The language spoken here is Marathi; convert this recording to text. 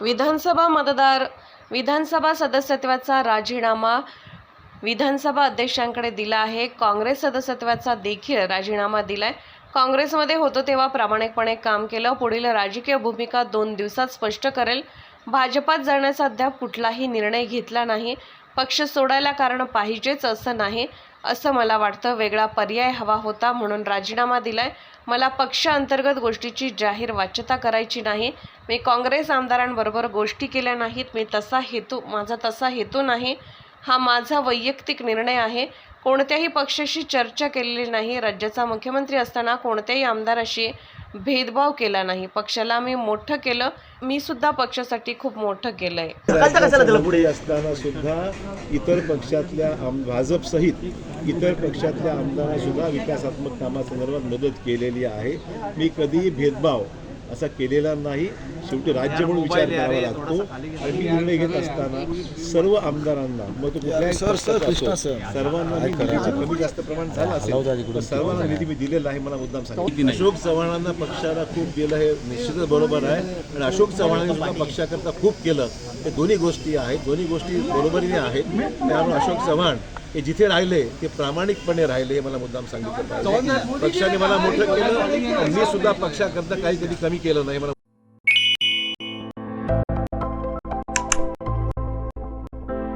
विधानसभा मतदार विधानसभा सदस्यत्वाचा राजीनामा विधानसभा अध्यक्षांकडे दिला आहे. काँग्रेस सदस्यत्वाचा देखील राजीनामा दिलाय. काँग्रेसमध्ये होतो तेव्हा प्रामाणिकपणे काम केलं. पुढील राजकीय भूमिका दोन दिवसात स्पष्ट करेल. भाजपात जाण्याचा अद्याप कुठलाही निर्णय घेतला नाही. पक्ष सोडायला कारण पाहिजेच असं नाही असं मला वाटतं. वेगळा पर्याय हवा होता म्हणून राजीनामा दिलाय. मला पक्ष अंतर्गत गोष्टीची जाहीर वाच्यता करायची नाही. मी काँग्रेस आमदारांबरोबर गोष्टी केल्या नाहीत. मी तसा हेतू माझा तसा हेतू नाही. हा माझा वैयक्तिक निर्णय आहे. कोणत्याही पक्षाशी चर्चा केलेली नाही. राज्याचा मुख्यमंत्री असताना कोणत्याही आमदाराशी भेदभाव केला नाही. पक्षाला मी मोठं केलं. मी सुद्धा पक्षासाठी खूप मोठं केलंय. पुढे असताना सुद्धा इतर पक्षातल्या आम भाजपसहित इतर पक्षातल्या आमदारांना सुद्धा विकासात्मक कामासंदर्भात मदत केलेली आहे. मी कधीही भेदभाव असा केलेला नाही. शेवटी राज्य म्हणून विचार करावा लागतो आणि मी निर्णय घेत असताना सर्व आमदारांना मग तो असो, सर्वांना कमी जास्त प्रमाण झालं असेल तर सर्वांना निधी मी दिलेला आहे मला मुद्दाम सांगितलं अशोक चव्हाणांना पक्षाला खूप दिलं हे निश्चितच बरोबर आहे. आणि अशोक चव्हाणांनी सुद्धा पक्षाकरता खूप केलं. हे दोन्ही गोष्टी आहेत दोन्ही गोष्टी बरोबरीने आहेत. त्यामुळे अशोक चव्हाण हे जिथे राहिले ते प्रामाणिकपणे राहिले हे मला मुद्दाम सांगितलं पक्षाने मला मोठं केलं मी सुद्धा पक्षाकरता काही कधी कमी केलं नाही. मला